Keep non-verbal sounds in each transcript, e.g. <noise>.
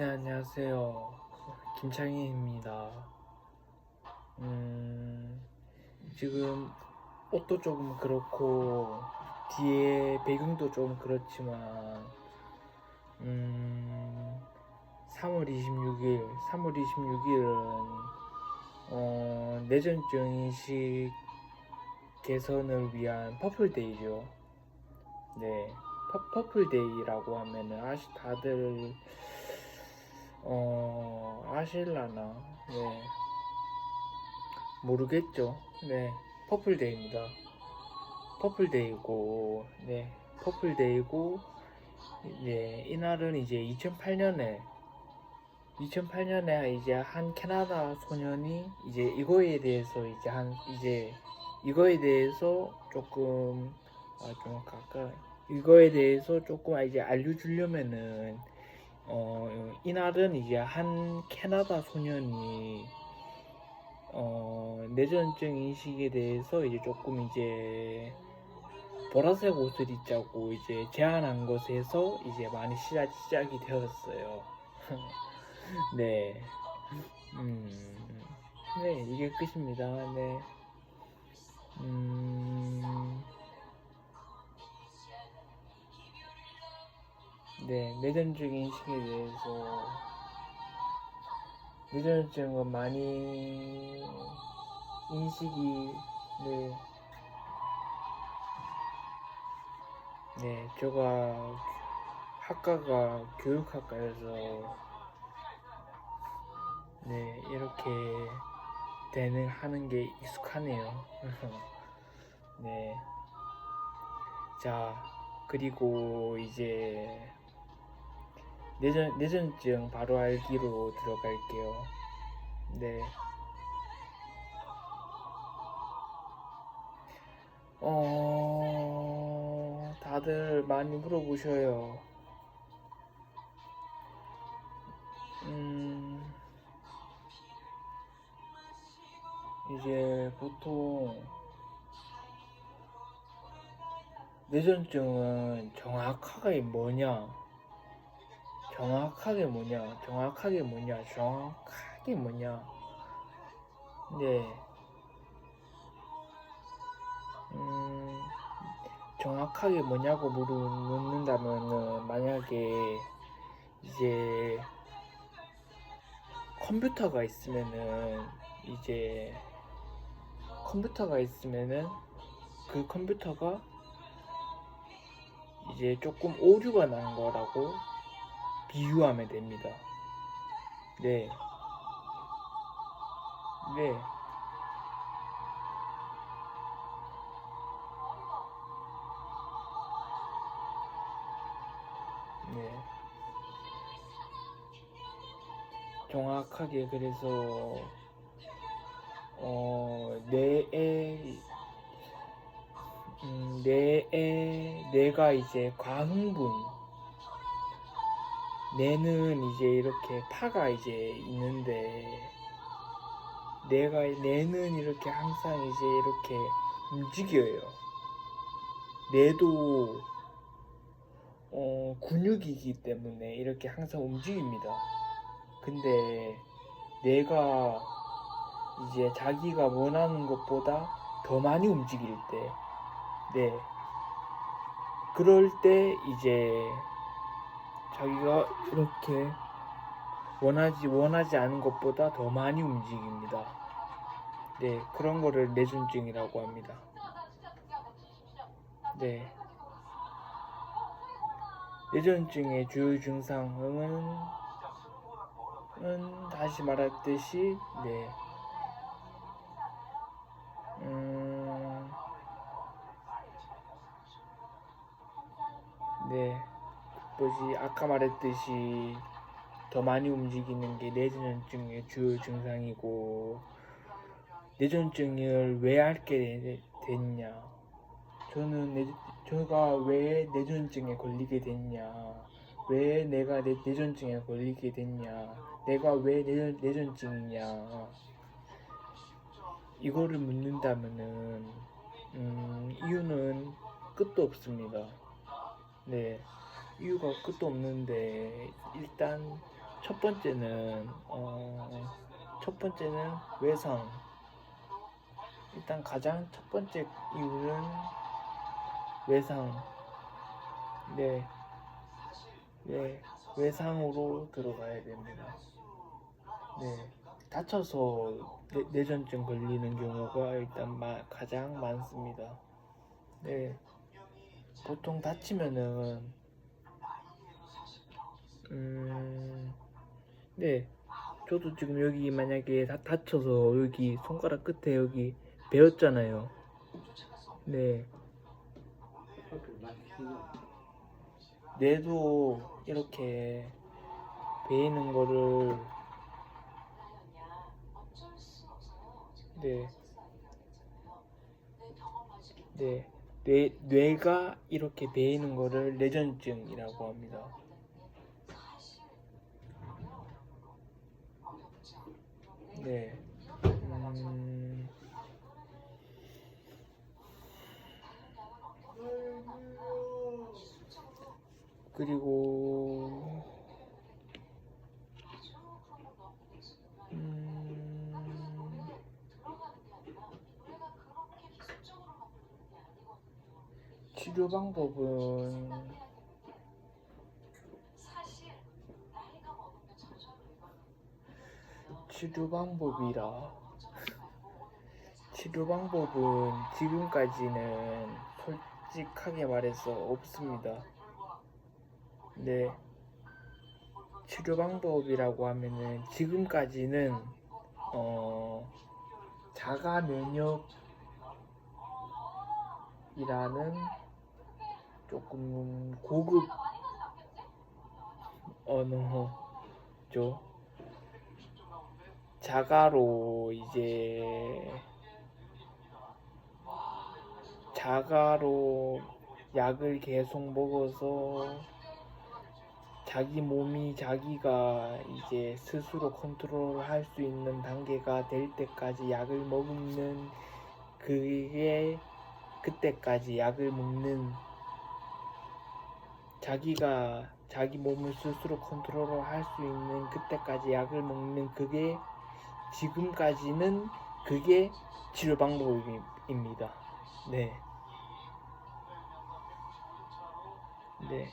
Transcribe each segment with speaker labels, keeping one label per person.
Speaker 1: 네, 안녕하세요. 김창희입니다. 음, 지금 옷도 조금 그렇고, 뒤에 배경도 좀 그렇지만, 음, 3월 26일, 3월 26일은, 어, 인식 개선을 위한 퍼플데이죠. 네, 퍼, 퍼플데이라고 하면은 아시 다들 어 아실라나? 네. 모르겠죠. 네. 퍼플데이입니다. 퍼플데이고 네. 퍼플데이고 네 이날은 이제 2008년에 2008년에 이제 한 캐나다 소년이 이제 이거에 대해서 이제 한 이제 이거에 대해서 조금 아좀 가까 이거에 대해서 조금 이제 알려주려면은 어 이날은 이제 한 캐나다 소년이 어 뇌전증 인식에 대해서 이제 조금 이제 보라색 옷을 입자고 이제 제안한 것에서 이제 많이 시작 시작이 되었어요. <laughs> 네. 음. 네, 이게 끝입니다. 네. 음. 네, 뇌전증 인식에 대해서 뇌전증은 많이 인식이 네, 네, 제가 학과가 교육학과여서 네, 이렇게 되는 하는 게 익숙하네요. <laughs> 네. 자, 그리고 이제 뇌전, 뇌전증 바로 알기로 들어갈게요. 네. 어, 다들 많이 물어보셔요. 음, 이제 보통 뇌전증은 정확하게 뭐냐? 정확하게 뭐냐? 정확하게 뭐냐? 정확하게 뭐냐? 네. 음, 정확하게 뭐냐고 물어 묻는다면은 만약에 이제 컴퓨터가 있으면은 이제 컴퓨터가 있으면은 그 컴퓨터가 이제 조금 오류가 난 거라고 비유하면 됩니다. 네. 네. 네. 정확하게 그래서 어 뇌에 음, 뇌에 뇌가 이제 과흥분 뇌는 이제 이렇게 파가 이제 있는데 뇌가 뇌는 이렇게 항상 이제 이렇게 움직여요. 뇌도 어, 근육이기 때문에 이렇게 항상 움직입니다. 근데 뇌가 이제 자기가 원하는 것보다 더 많이 움직일 때, 네. 그럴 때 이제 자기가 이렇게 원하지 원하지 않은 것보다 더 많이 움직입니다. 네, 그런 거를 뇌전증이라고 합니다. 네. 뇌전증의 주요 증상은 은 다시 말했듯이 네. 음, 네. 뭐지 아까 말했듯이 더 많이 움직이는 게 뇌전증의 주요 증상이고 뇌전증을 왜 앓게 됐냐? 저는 뇌, 제가 왜 뇌전증에 걸리게 됐냐? 왜 내가 뇌, 뇌전증에 걸리게 됐냐? 내가 왜 뇌전, 뇌전증이냐? 이거를 묻는다면은 음, 이유는 끝도 없습니다. 네 이유가 끝도 없는데 일단 첫 번째는 어, 첫 번째는 외상. 일단 가장 첫 번째 이유는 외상. 네, 네 외상으로 들어가야 됩니다. 네, 다쳐서 내, 뇌전증 걸리는 경우가 일단 마- 가장 많습니다. 네, 보통 다치면은 음, 네, 저도 지금 여기 만약에 다, 다쳐서 여기 손가락 끝에 여기 베었잖아요. 네, 뇌도 이렇게 베이는 거를 네, 네, 뇌, 뇌가 이렇게 베이는 거를 뇌전증이라고 합니다. 네. 음, 그리고 음, 치료 방법은 치료 방법이라 치료 방법은 지금까지는 솔직하게 말해서 없습니다. 네. 치료 방법이라고 하면은 지금까지는 어 자가 면역이라는 조금 고급 언어죠. 자가로 이제 자가로 약을 계속 먹어서 자기 몸이 자기가 이제 스스로 컨트롤할 수 있는 단계가 될 때까지 약을 먹는 그게 그때까지 약을 먹는 자기가 자기 몸을 스스로 컨트롤할 수 있는 그때까지 약을 먹는 그게 지금까지는 그게 치료 방법입니다. 네. 네.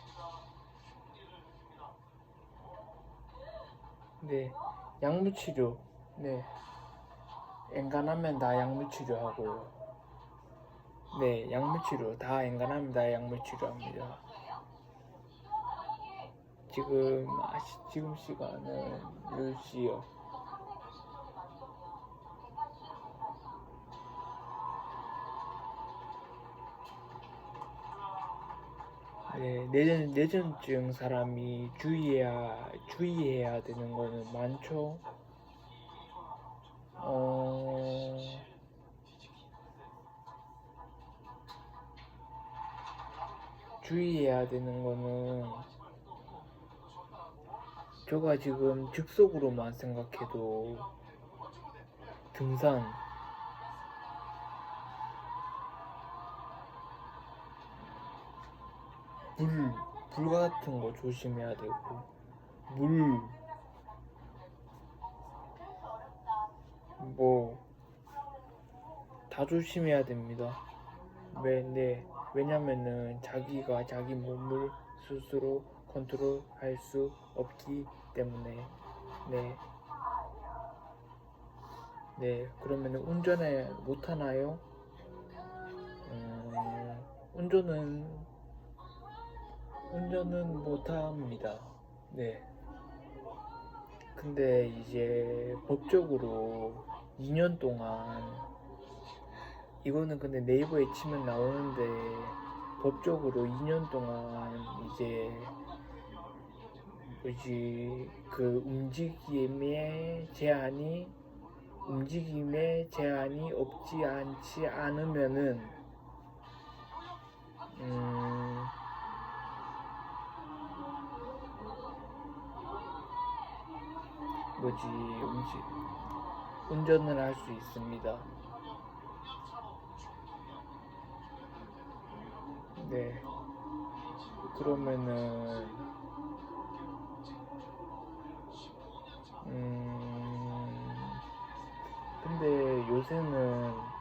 Speaker 1: 네. 약물 치료. 네. 엔간하면 다 약물 치료하고요. 네, 약물 치료. 다 엔간하면 다 약물 치료합니다. 지금 아, 시- 지금 시간은 10시요. 네, 뇌전, 뇌전증 사람이 주의해야, 주의해야 되는 거는 많죠. 어, 주의해야 되는 거는, 제가 지금 즉석으로만 생각해도 등산, 불, 불 같은 거 조심해야 되고, 물, 뭐, 다 조심해야 됩니다. 왜, 네, 왜냐면은 자기가 자기 몸을 스스로 컨트롤 할 수 없기 때문에, 네. 네, 그러면은 운전을 못 하나요? 음, 운전은 운전은 못합니다. 네. 근데 이제 법적으로 2년 동안 이거는 근데 네이버에 치면 나오는데 법적으로 2년 동안 이제 뭐지 그 움직임의 제한이 움직임의 제한이 없지 않지 않으면은 음 뭐지 음식 운전을 할 수 있습니다. 네. 그러면은 음, 근데 요새는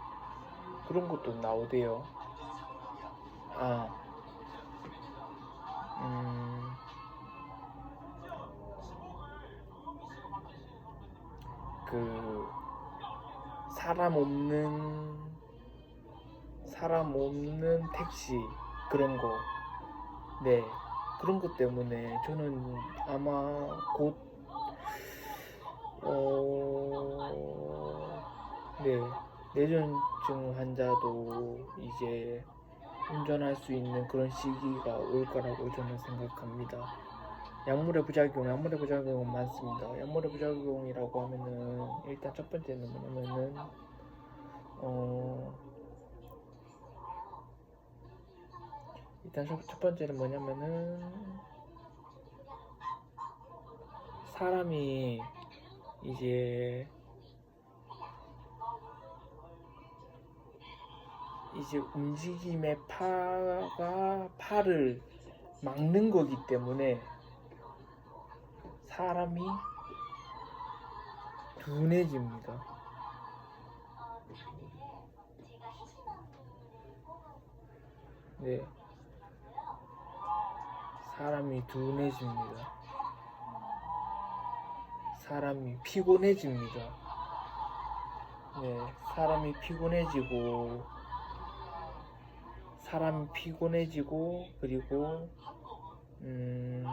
Speaker 1: 그런 것도 나오대요. 아, 음, 그 사람 없는 사람 없는 택시 그런 거, 네. 그런 것 때문에 저는 아마 곧 어, 네. 뇌전증 환자도 이제 운전할 수 있는 그런 시기가 올 거라고 저는 생각합니다. 약물의 부작용, 약물의 부작용은 많습니다. 약물의 부작용이라고 하면은 일단 첫 번째는 뭐냐면은 어 일단 첫, 첫 번째는 뭐냐면은 사람이 이제 이제 움직임의 파가 팔을 막는 거기 때문에 사람이 둔해집니다. 네. 사람이 둔해집니다. 사람이 피곤해집니다. 네, 사람이 피곤해지고, 사람이 피곤해지고, 그리고, 음,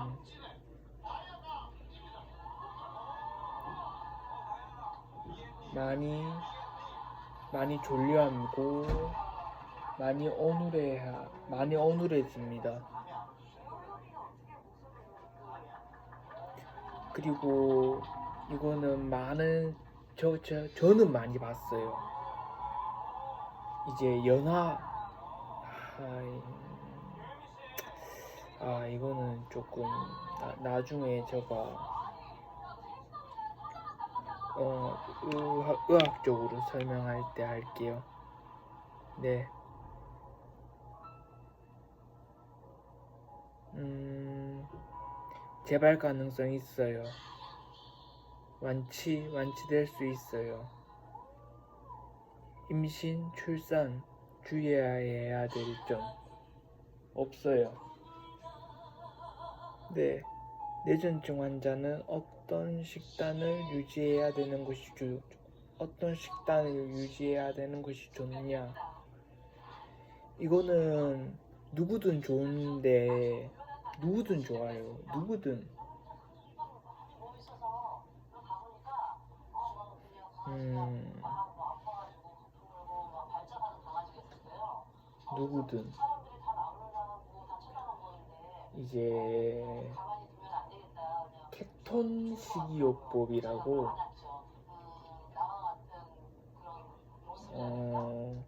Speaker 1: 많이, 많이 졸려하고, 많이 어눌해, 많이 어눌해집니다. 그리고 이거는 많은 저, 저 저는 많이 봤어요. 이제 연하 아이, 아 이거는 조금 나, 나중에 제가 어 의학, 의학적으로 설명할 때 할게요. 네. 음. 재발 가능성 있어요. 완치, 완치될 수 있어요. 임신, 출산, 주의해야 될점 없어요. 네. 뇌전증 환자는 어떤 식단을 유지해야 되는 것이 주, 어떤 식단을 유지해야 되는 것이 좋냐? 이거는 누구든 좋은데 누구든 좋아요. 누구든. 음, 누구든. 이제 캡톤 식이요법이라고 어,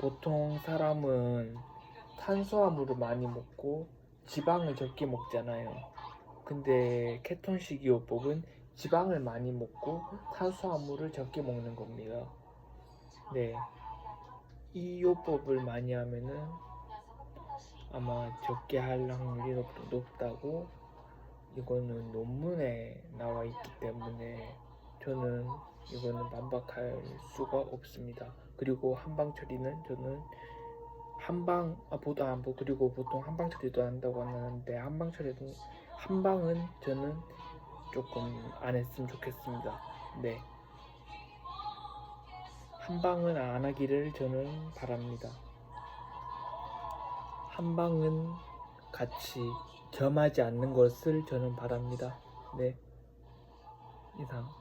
Speaker 1: 보통 사람은 탄수화물을 많이 먹고 지방을 적게 먹잖아요. 근데 케톤 식이요법은 지방을 많이 먹고 탄수화물을 적게 먹는 겁니다. 네. 이 요법을 많이 하면은 아마 적게 할 확률이 높, 높다고 이거는 논문에 나와 있기 때문에 저는 이거는 반박할 수가 없습니다. 그리고 한방 처리는 저는 한방 아 보다 안보 그리고 보통 한방 처리도 한다고 하는데 한방 처리도 한방은 저는 조금 안 했으면 좋겠습니다. 네. 한방은 안 하기를 저는 바랍니다. 한방은 같이 겸하지 않는 것을 저는 바랍니다. 네. 이상.